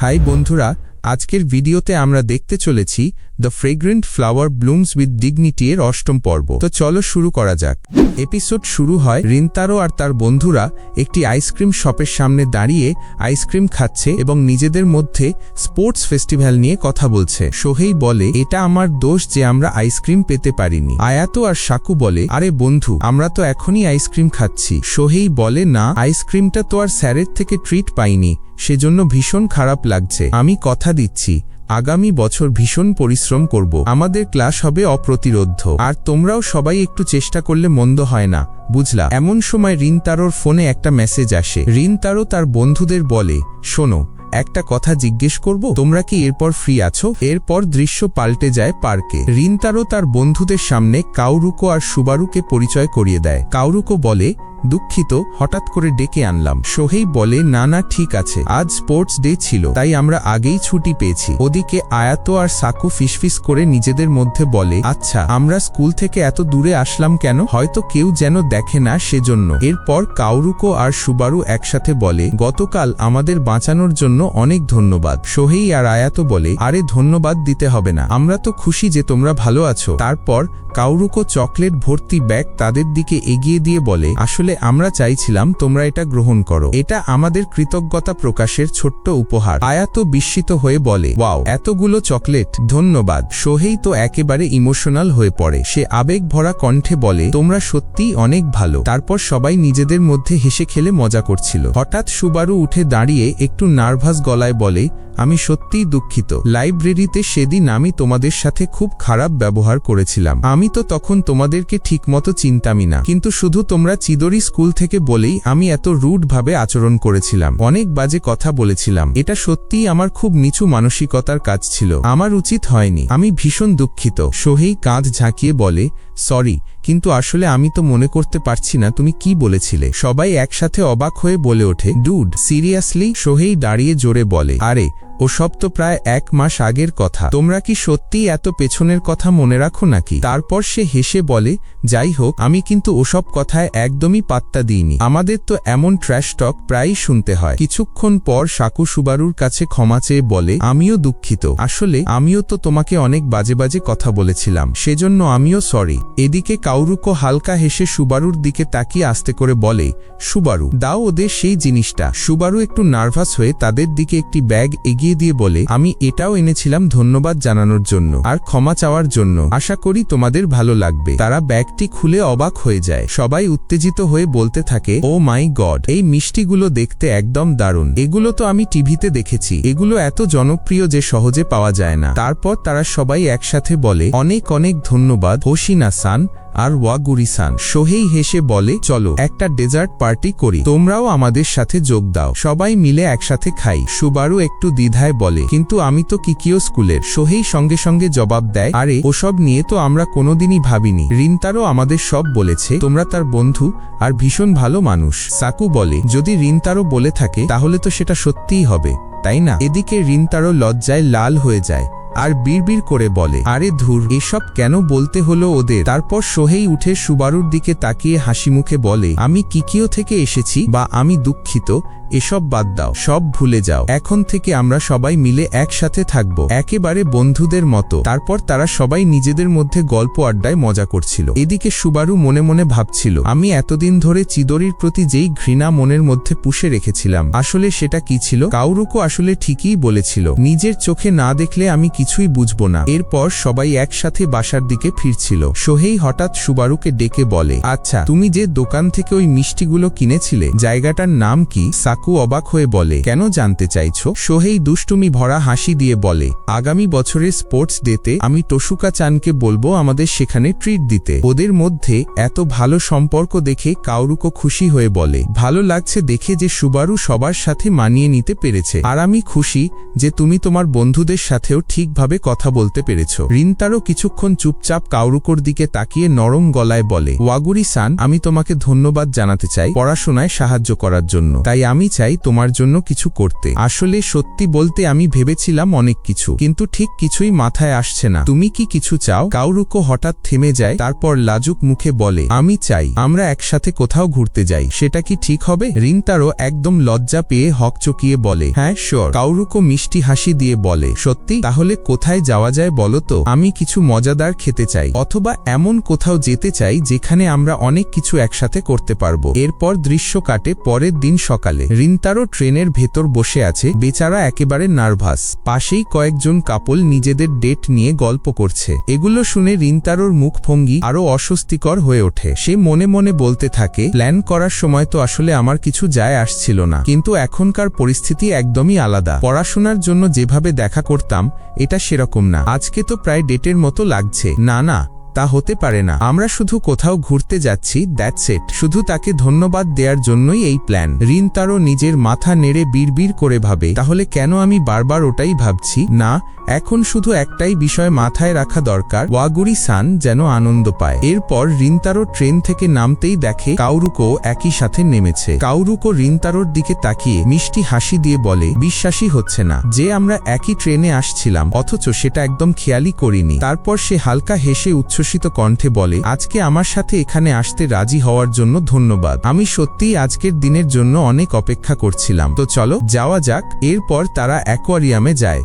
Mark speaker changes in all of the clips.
Speaker 1: High বন্ধুরা আজকের ভিডিওতে আমরা দেখতে চলেছি the fragrant flower blooms with dignity এর অষ্টম পর্ব। তো চলো শুরু করা যাক। এপিসোড শুরু হয় রিন্তারো আর তার বন্ধুরা একটি আইসক্রিম শপের সামনে দাঁড়িয়ে আইসক্রিম খাচ্ছে এবং নিজেদের মধ্যে স্পোর্টস ফেস্টিভ্যাল নিয়ে কথা বলছে। সোহেই বলে, এটা আমার দোষ যে আমরা আইসক্রিম পেতে পারিনি। আয়াতো আর সাকু বলে, আরে বন্ধু, আমরা তো এখনই আইসক্রিম খাচ্ছি। সোহেই বলে, না আইসক্রিমটা তো আর স্যারের থেকে ট্রিট পাইনি, সেজন্য ভীষণ খারাপ লাগছে। আমি কথা দিচ্ছি। আগামী বছর ভীষণ পরিশ্রম করব। আমাদের ক্লাস হবে অপ্রতিরোধ্য। আর তোমরাও সবাই একটু চেষ্টা করলে মন্দ হয় না, বুঝলা? এমন সময় রিন তারোর ফোনে একটা মেসেজ আসে। রিন তারো তার বন্ধুদের বলে, শোনো, একটা কথা জিজ্ঞেস করব? তোমরা কি এরপর ফ্রি আছো? এরপর দৃশ্য পাল্টে যায় পার্কে। ঋণ রিনতারো তার বন্ধুদের সামনে কাউরুকো আর সুবারুকে পরিচয় করিয়ে দেয়। কাউরুকো বলে দুঃখিত, হঠাৎ করে ডেকে আনলাম। সোহেই বলে, না না, ঠিক আছে। আজ স্পোর্টস ডে ছিল, তাই আমরা আগেই ছুটি পেয়েছি। ওদিকে আয়াত আর সাকু ফিসফিস করে নিজেদের মধ্যে বলে আচ্ছা আমরা স্কুল থেকে এত দূরে আসলাম কেন? হয়তো কেউ যেন দেখে না সেজন্য। এরপর কাউরুকো আর সুবারু একসাথে বলে, গতকাল আমাদের বাঁচানোর জন্য অনেক ধন্যবাদ। সোহেই আর আয়াতো বলে, আরে, ধন্যবাদ দিতে হবে না। আমরা তো খুশি যে তোমরা ভালো আছো। তারপর কাউরুকো চকলেট ভর্তি ব্যাগ তাদের দিকে এগিয়ে দিয়ে বলে, আসলে আমরা চাইছিলাম তোমরা এটা গ্রহণ করো। এটা আমাদের কৃতজ্ঞতা প্রকাশের ছোট্ট উপহার। আয়াত বিস্মিত হয়ে বলে, ওয়াও, এতগুলো চকলেট, ধন্যবাদ। সোহেই তো একেবারে ইমোশনাল হয়ে পড়ে। সে আবেগ ভরা কণ্ঠে বলে, তোমরা সত্যিই অনেক ভালো। তারপর সবাই নিজেদের মধ্যে হেসে খেলে মজা করছিল। হঠাৎ সুবারু উঠে দাঁড়িয়ে একটু নার্ভাস গলায় বলে, আমি সত্যিই দুঃখিত। লাইব্রেরিতে সেদিন আমি তোমাদের সাথে খুব খারাপ ব্যবহার করেছিলাম। আমি তো তখন তোমাদেরকে ঠিকমতো চিন্তামই না। কিন্তু শুধু তোমরা চিদরি স্কুল থেকে বলেই আমি এত রুড ভাবে আচরণ করেছিলাম। অনেক বাজে কথা বলেছিলাম। এটা সত্যিই আমার খুব নিচু মানসিকতার কাজ ছিল। আমার উচিত হয়নি। আমি ভীষণ দুঃখিত। সোহেই কাঁধ ঝাঁকিয়ে বলে, সরি, কিন্তু আসলে আমি তো মনে করতে পারছি না তুমি কি বলেছিলে। সবাই একসাথে অবাক হয়ে বলে ওঠে, ডুড, সিরিয়াসলি? সোহেই দাঁড়িয়ে জোরে বলে, আরে ওসব তো প্রায় এক মাস আগের কথা। তোমরা কি সত্যিই এত পেছনের কথা মনে রাখো নাকি? তারপর সে হেসে বলে, যাই হোক, আমি কিন্তু ওসব কথায় একদমই পাত্তা দিইনি। আমাদের তো এমন ট্র্যাশ টক প্রায়ই শুনতে হয়। কিছুক্ষণ পর সাকু সুবারুর কাছে ক্ষমা চেয়ে বলে, আমিও দুঃখিত। আসলে আমিও তো তোমাকে অনেক বাজে বাজে কথা বলেছিলাম। সেজন্য আমিও সরি এদিকে কাউরুকো হালকা হেসে সুবারুর দিকে তাকিয়ে আস্তে করে বলে, সুবারু, দাও ওদের সেই জিনিসটা। সুবারু একটু নার্ভাস হয়ে তাদের দিকে একটি ব্যাগ এগিয়ে দিয়ে বলে, আমি এটাও এনেছিলাম ধন্যবাদ জানানোর জন্য আর ক্ষমা চাওয়ার জন্য। আশা করি তোমাদের ভালো লাগবে। তারা ব্যাগটি খুলে অবাক হয়ে যায়। সবাই উত্তেজিত হয়ে বলতে থাকে, ও মাই গড, এই মিষ্টিগুলো দেখতে একদম দারুণ। এগুলো তো আমি টিভিতে দেখেছি। এগুলো এত জনপ্রিয় যে সহজে পাওয়া যায় না। তারপর তারা সবাই একসাথে বলে, অনেক অনেক ধন্যবাদ হোসিনা সান আর ওয়াগুরিসান। সোহেই হেসে বলে, চলো, একটা ডেজার্ট পার্টি করি। তোমরাও আমাদের সাথে যোগ দাও। সবাই মিলে একসাথে খাই। সুবারু একটু দ্বিধায় বলে, কিন্তু আমি তো কিকিও স্কুলের। সোহেই সঙ্গে সঙ্গে জবাব দেয়, আরে, ওসব নিয়ে তো আমরা কোনোদিনই ভাবিনি। রিনতারও আমাদের সব বলেছে, তোমরা তার বন্ধু আর ভীষণ ভালো মানুষ। সাকু বলে, যদি রিনতারও বলে থাকে, তাহলে তো সেটা সত্যিই হবে, তাই না? এদিকে রিনতারও লজ্জায় লাল হয়ে যায়। আর বিড়বিড় করে বলে, আরে ধুর, এসব কেন বলতে হলো ওদের? তারপর সোহেই উঠে সুবারুর দিকে তাকিয়ে হাসি মুখে বলে, আমি কিকিও থেকে এসেছি বা আমি দুঃখিত এসব বাদ দাও, সব ভুলে যাও। এখন থেকে আমরা সবাই মিলে একসাথে থাকব, একেবারে বন্ধুদের মতো। তারপর তারা সবাই নিজেদের মধ্যে গল্প আড্ডায় মজা করছিল। এদিকে সুবারু মনে মনে ভাবছিল, আমি এতদিন ধরে চিদরির প্রতি যেই ঘৃণা মনের মধ্যে পুষে রেখেছিলাম, আসলে সেটা কি ছিল? কাউরুকো আসলে ঠিকই বলেছিল, নিজের চোখে না দেখলে আমি কিছুই বুঝব না। এরপর সবাই একসাথে বাসার দিকে ফিরছিল। সোহেই হঠাৎ সুবারুকে ডেকে বলে আচ্ছা তুমি যে দোকান থেকে ওই মিষ্টিগুলো কিনেছিলে, জায়গাটার নাম কি? সাকু অবাক হয়ে বলে, কেন জানতে চাইছো? সোহেই দুষ্টুমি ভরা হাসি দিয়ে বলে, আগামী বছরের স্পোর্টস ডেতে আমি টসুকা চানকে বলব আমাদের সেখানে ট্রিট দিতে। ওদের মধ্যে এত ভালো সম্পর্ক দেখে কাউরুকো খুশি হয়ে বলে, ভালো লাগছে দেখে যে সুবারু সবার সাথে মানিয়ে নিতে পেরেছে। আর আমি খুশি যে তুমি তোমার বন্ধুদের সাথেও ঠিকভাবে কথা বলতে পেরেছ। রিনতারও কিছুক্ষণ চুপচাপ কাউরুকোর দিকে তাকিয়ে নরম গলায় বলে ওয়াগুরি সান আমি তোমাকে ধন্যবাদ জানাতে চাই পড়াশোনায় সাহায্য করার জন্য। তাই আমি চাই তোমার জন্য কিছু করতে। আসলে সত্যি বলতে আমি ভেবেছিলাম অনেক কিছু, কিন্তু ঠিক কিছুই মাথায় আসছে না। তুমি কি কিছু চাও? কাউরুকো হঠাৎ থেমে যায়, তারপর লাজুক মুখে বলে, আমি চাই, আমরা একসাথে কোথাও ঘুরতে যাই। সেটা কি ঠিক হবে? রিনতারও একদম লজ্জা পেয়ে হক চকিয়ে বলে হ্যাঁ শিওর কাউরুকো মিষ্টি হাসি দিয়ে বলে, সত্যি? তাহলে কোথায় যাওয়া যায় বলো তো? আমি কিছু মজাদার খেতে চাই, অথবা এমন কোথাও যেতে চাই যেখানে আমরা অনেক কিছু একসাথে করতে পারব। এরপর দৃশ্য কাটে পরের দিন সকালে। রিনতারও ট্রেনের ভেতর বসে আছে, বেচারা একেবারে নার্ভাস। পাশেই কয়েকজন কাপল নিজেদের ডেট নিয়ে গল্প করছে। এগুলো শুনে রিনতারোর মুখভঙ্গি আরও অস্বস্তিকর হয়ে ওঠে। সে মনে মনে বলতে থাকে, প্ল্যান করার সময় তো আসলে আমার কিছু যায় আসছিল না। কিন্তু এখনকার পরিস্থিতি একদমই আলাদা। পড়াশোনার জন্য যেভাবে দেখা করতাম, এটা সেরকম না। আজকে তো প্রায় ডেটের মতো লাগছে। না না তা হতে পারে না। আমরা শুধু কোথাও ঘুরতে যাচ্ছি দ্যাটস ইট শুধু তাকে ধন্যবাদ দেওয়ার জন্যই এই প্ল্যান ঋণ তারও নিজের মাথা নেড়ে বিড়বিড় করে ভাবে, তাহলে কেন আমি বারবার ওটাই ভাবছি? না, এখন শুধু একটাই বিষয় মাথায় রাখা দরকার ওয়াগুরি সান যেন আনন্দ পায়। এরপর রিনতারো ট্রেন থেকে নামতেই দেখে কাউরুকো একই সাথে নেমেছে। কাউরুকো রিনতারোর দিকে তাকিয়ে মিষ্টি হাসি দিয়ে বলে, বিশ্বাসই হচ্ছে না। যে আমরা একই ট্রেনে আসছিলাম, অথচ সেটা একদম খেয়ালই করিনি। তারপর সে হালকা হেসে উচ্ছ্বসিত কণ্ঠে বলে, আজকে আমার সাথে এখানে আসতে রাজি হওয়ার জন্য ধন্যবাদ। আমি সত্যিই আজকের দিনের জন্য অনেক অপেক্ষা করছিলাম। তো চলো, যাওয়া যাক। এরপর তারা অ্যাকোয়ারিয়ামে যায়।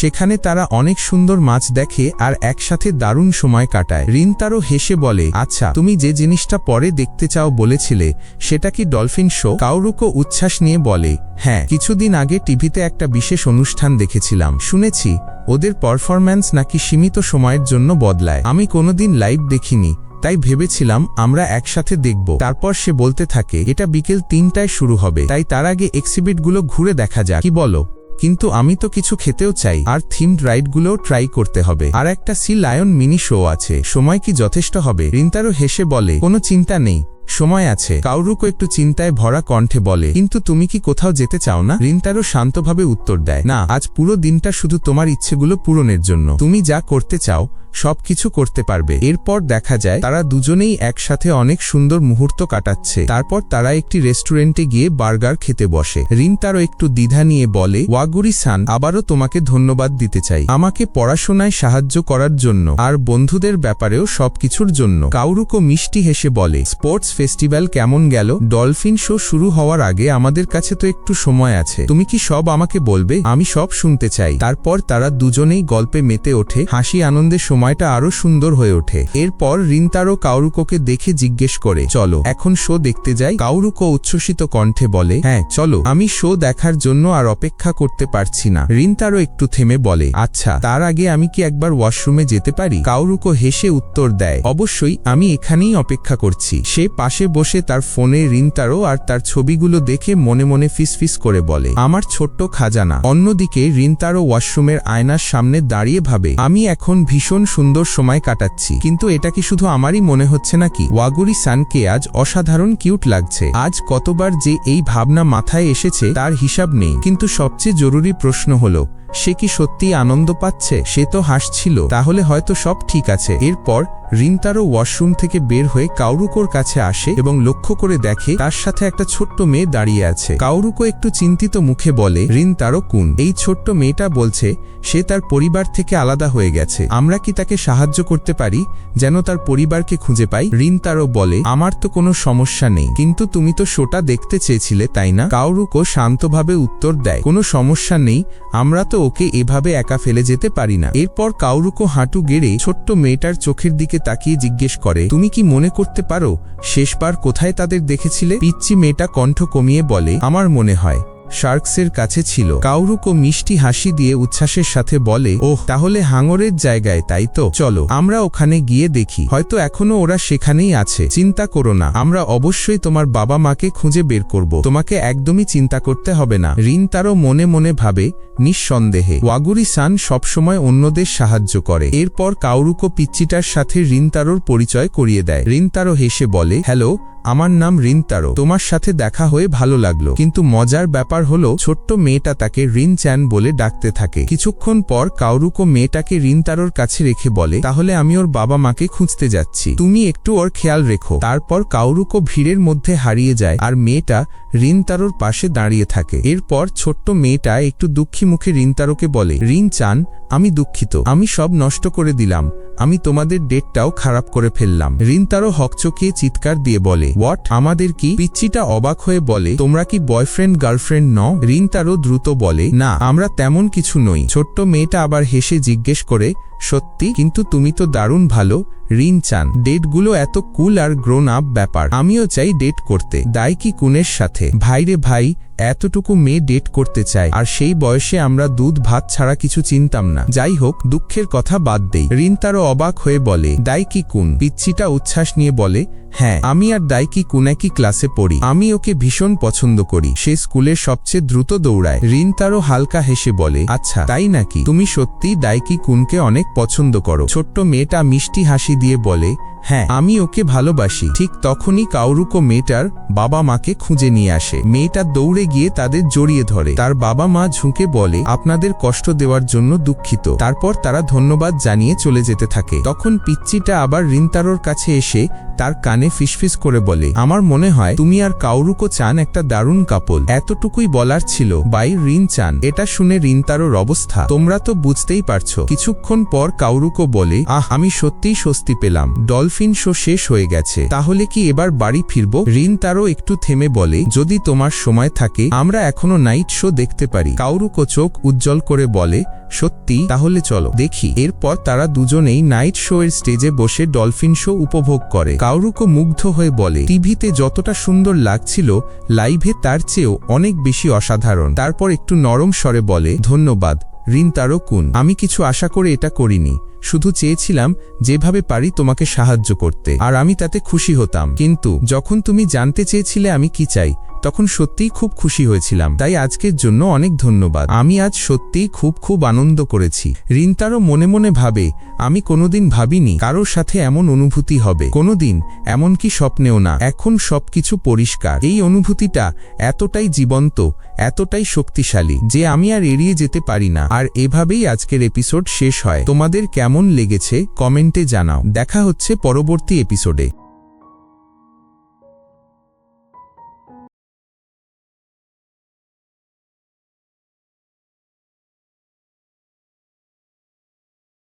Speaker 1: সেখানে তারা অনেক সুন্দর মাছ দেখে আর একসাথে দারুণ সময় কাটায়। রিন তারও হেসে বলে আচ্ছা তুমি যে জিনিসটা পরে দেখতে চাও বলেছিলে, সেটা কি ডলফিন শো? কাউরুকো উচ্ছ্বাস নিয়ে বলে হ্যাঁ কিছুদিন আগে টিভিতে একটা বিশেষ অনুষ্ঠান দেখেছিলাম। শুনেছি, ওদের পারফরম্যান্স নাকি সীমিত সময়ের জন্য বদলায়। আমি কোনোদিন লাইভ দেখিনি, তাই ভেবেছিলাম আমরা একসাথে দেখব। তারপর সে বলতে থাকে, এটা বিকেল তিনটায় শুরু হবে, তাই তার আগে এক্সিবিটগুলো ঘুরে দেখা যাক। কি বলো? কিন্তু আমি তো কিছু খেতেও চাই। আর থিমড রাইডগুলোও ট্রাই করতে হবে। আর একটা সি লায়ন মিনি শো আছে। সময় কি যথেষ্ট হবে? রিন্তারও হেসে বলে, কোনো চিন্তা নেই। সময় আছে। কাউরুকো একটু চিন্তায় ভরা কণ্ঠে বলে, কিন্তু তুমি কি কোথাও যেতে চাও না? রিন্তারও শান্তভাবে উত্তর দেয়, না, আজ পুরো দিনটা শুধু তোমার ইচ্ছেগুলো পূরণের জন্য। তুমি যা করতে চাও সবকিছু করতে পারবে। এরপর দেখা যায়, তারা দুজনেই একসাথে অনেক সুন্দর মুহূর্ত কাটাচ্ছে। তারপর তারা একটি রেস্টুরেন্টে গিয়ে বার্গার খেতে বসে। রিন তারও একটু দ্বিধা নিয়ে বলে ওয়াগুরি সান আবারও তোমাকে ধন্যবাদ দিতে চাই। আমাকে পড়াশোনায় সাহায্য করার জন্য আর বন্ধুদের ব্যাপারেও সবকিছুর জন্য। কাউরুকো মিষ্টি হেসে বলে, স্পোর্টস ফেস্টিভ্যাল কেমন গেল? ডলফিন শো শুরু হওয়ার আগে আমাদের কাছে তো একটু সময় আছে। তুমি কি সব আমাকে বলবে? আমি সব শুনতে চাই। তারপর তারা দুজনেই গল্পে মেতে ওঠে, হাসি আনন্দের সময়টা আরও সুন্দর হয়ে ওঠে। এরপর রিনতারো কাউরুকোকে দেখে জিজ্ঞেস করে, চলো, এখন শো দেখতে যাই। কাউরুকো উচ্ছ্বসিত কণ্ঠে বলে হ্যাঁ চলো, আমি শো দেখার জন্য আর অপেক্ষা করতে পারছি না। রিনতারো একটু থেমে বলে আচ্ছা তার আগে আমি কি একবার ওয়াশরুমে যেতে পারি? কাউরুকো হেসে উত্তর দেয়, অবশ্যই, আমি এখানেই অপেক্ষা করছি। সে পাশে বসে তার ফোনে রিনতারো আর তার ছবিগুলো দেখে মনে মনে ফিসফিস করে বলে, আমার ছোট্ট খাজানা। অন্যদিকে রিনতারো ওয়াশরুমের আয়নার সামনে দাঁড়িয়ে ভাবে, আমি এখন ভীষণ সুন্দর সময় কাটাচ্ছি। কিন্তু এটা কি শুধু আমারই মনে হচ্ছে নাকি? ওয়াগুরি সানকে আজ অসাধারণ কিউট লাগছে। আজ কতবার যে এই ভাবনা মাথায় এসেছে তার হিসাব নেই। কিন্তু সবচেয়ে জরুরি প্রশ্ন হলো সে কি সত্যি আনন্দ পাচ্ছে? সে তো হাসছিল। তাহলে হয়তো সব ঠিক আছে। এরপর রিনতারও ওয়াশরুম থেকে বের হয়ে কাউরুকোর কাছে আসে এবং লক্ষ্য করে দেখে তার সাথে একটা ছোট্ট মেয়ে দাঁড়িয়ে আছে। কাউরুকো একটু চিন্তিত মুখে বলে রিনতারো কুন? এই ছোট্ট মেয়েটা বলছে, সে তার পরিবার থেকে আলাদা হয়ে গেছে। আমরা কি তাকে সাহায্য করতে পারি যেন তার পরিবারকে খুঁজে পাই? রিনতারো বলে, আমার তো কোনো সমস্যা নেই। কিন্তু তুমি তো শোটা দেখতে চেয়েছিলে, তাই না? কাউরুকো শান্তভাবে উত্তর দেয়, কোনো সমস্যা নেই। আমরা তো ওকে এভাবে একা ফেলে যেতে পারি না। এরপর কাউরুকো হাঁটু গেড়ে ছোট্ট মেয়েটার চোখের দিকে তাকিয়ে জিজ্ঞেস করে, তুমি কি মনে করতে পারো, শেষবার কোথায় তাদের দেখেছিলে? পিচ্চি মেয়েটা কণ্ঠ কমিয়ে বলে, আমার মনে হয়। শার্কসের কাছে ছিল। কাউরুকো মিষ্টি হাসি দিয়ে উচ্ছ্বাসের সাথে বলে, ওহ, তাহলে হাঙরের জায়গায়, তাই তো? চলো, আমরা ওখানে গিয়ে দেখি। হয়তো এখনও ওরা সেখানেই আছে। চিন্তা করো না, আমরা অবশ্যই তোমার বাবা মাকে খুঁজে বের করব। তোমাকে একদমই চিন্তা করতে হবে না। রিন তারও মনে মনে ভাবে, নিঃসন্দেহে ওয়াগুরি সান সবসময় অন্যদের সাহায্য করে। এরপর কাউরুকো পিচ্চিটার সাথে রিনতারোর পরিচয় করিয়ে দেয়। রিনতারো হেসে বলে, হ্যালো, আমার নাম রিনতারো তোমার সাথে দেখা হয়ে ভালো লাগল, কিন্তু মজার ব্যাপার হলো, ছোট্ট মেয়েটা তাকে রিন চ্যান বলে ডাকতে থাকে। কিছুক্ষণ পর কাউরুকো মেয়েটাকে রিন তারোর কাছে রেখে বলে, তাহলে আমি ওর বাবা মাকে খুঁজতে যাচ্ছি। তুমি একটু ওর খেয়াল রেখো। তারপর কাউরুকো ভিড়ের মধ্যে হারিয়ে যায় আর মেয়েটা রিন তারোর পাশে দাঁড়িয়ে থাকে। এরপর ছোট্ট মেয়েটা একটু দুঃখী মুখে রিন তারোকে বলে, রিন চান আমি দুঃখিত। আমি সব নষ্ট করে দিলাম। আমি তোমাদের ডেটটাও খারাপ করে ফেললাম। ঋণ তারও হকচকিয়ে চিৎকার দিয়ে বলে, হোয়াট? আমাদের কি? পিচ্চিটা অবাক হয়ে বলে, তোমরা কি বয়ফ্রেন্ড, গার্লফ্রেন্ড ন ঋণ তারও দ্রুত বলে, না, আমরা তেমন কিছু নই। ছোট্ট মেয়েটা আবার হেসে জিজ্ঞেস করে, সত্যি? কিন্তু তুমি তো দারুণ ভালো। রিন চান। ডেটগুলো এত কুল আর গ্রোন আপ ব্যাপার। আমিও চাই ডেট করতে। দায় কি কুনের সাথে। ভাইরে ভাই, এতটুকু মেয়ে ডেট করতে চায়। আর সেই বয়সে আমরা দুধ ভাত ছাড়া কিছু চিনতাম না। যাই হোক, দুঃখের কথা বাদ দেই। ঋণ তারও অবাক হয়ে বলে দায় কি কুন। পিচ্ছিটা উচ্ছ্বাস নিয়ে বলে হ্যাঁ আমি আর দাইকি কোন একই ক্লাসে পড়ি। আমি ওকে ভীষণ পছন্দ করি। সে স্কুলের সবচেয়ে দ্রুত দৌড়ায়। রিন তারও হালকা হেসে বলে আচ্ছা তাই নাকি? তুমি সত্যি দাইকি কুনকে অনেক পছন্দ করো? ছোট্ট মেয়েটা মিষ্টি হাসি দিয়ে বলে হ্যাঁ আমি ওকে ভালোবাসি। ঠিক তখনই কাউরুকো মেয়েটার বাবা মাকে খুঁজে নিয়ে আসে। মেয়েটা দৌড়ে গিয়ে তাদের জড়িয়ে ধরে। তার বাবা মা ঝুঁকে বলে, আপনাদের কষ্ট দেওয়ার জন্য দুঃখিত। তারপর তারা ধন্যবাদ জানিয়ে চলে যেতে থাকে। তখন পিচ্চিটা আবার রিনতারোর কাছে এসে তার কানে ফিসফিস করে বলে, আমার মনে হয় তুমি আর কাউরুকো চান একটা দারুণ কাপল। এতটুকুই বলার ছিল, বাই রিন চান। এটা শুনে রিনতারোর অবস্থা। তোমরা তো বুঝতেই পারছ। কিছুক্ষণ পর কাউরুকো বলে, আহ, আমি সত্যিই স্বস্তি পেলাম। ডলফিন শো শেষ হয়ে গেছে। তাহলে কি এবার বাড়ি ফিরব? রিন তারও একটু থেমে বলে, যদি তোমার সময় থাকে, আমরা এখনও নাইট শো দেখতে পারি। কাউরুকো চোখ উজ্জ্বল করে বলে, সত্যি? তাহলে চলো, দেখি। এরপর তারা দুজনেই নাইট শো এর স্টেজে বসে ডলফিন শো উপভোগ করে। কাউরুকো মুগ্ধ হয়ে বলে, টিভিতে যতটা সুন্দর লাগছিল, লাইভে তার চেয়েও অনেক বেশি অসাধারণ। তারপর একটু নরম স্বরে বলে, ধন্যবাদ রিন তারও কুন। আমি কিছু আশা করে এটা করিনি। শুধু চেয়েছিলাম যেভাবে পারি তোমাকে সাহায্য করতে, আর আমি তাতে খুশি হতাম। কিন্তু যখন তুমি জানতে চেয়েছিলে আমি কি চাই তখন সত্যিই খুব খুশি হয়েছিলাম। তাই আজকের জন্য অনেক ধন্যবাদ। আমি আজ সত্যিই খুব খুব আনন্দ করেছি। রিন্তারও মনে মনে ভাবে, আমি কোনোদিন ভাবিনি কারোর সাথে এমন অনুভূতি হবে। কোনোদিন এমনকি স্বপ্নেও না। এখন সবকিছু পরিষ্কার। এই অনুভূতিটা এতটাই জীবন্ত, এতটাই শক্তিশালী যে আমি আর এড়িয়ে যেতে পারি না। আর এভাবেই আজকের এপিসোড শেষ হয়। তোমাদের কেমন লেগেছে কমেন্টে জানাও। দেখা হচ্ছে পরবর্তী এপিসোডে।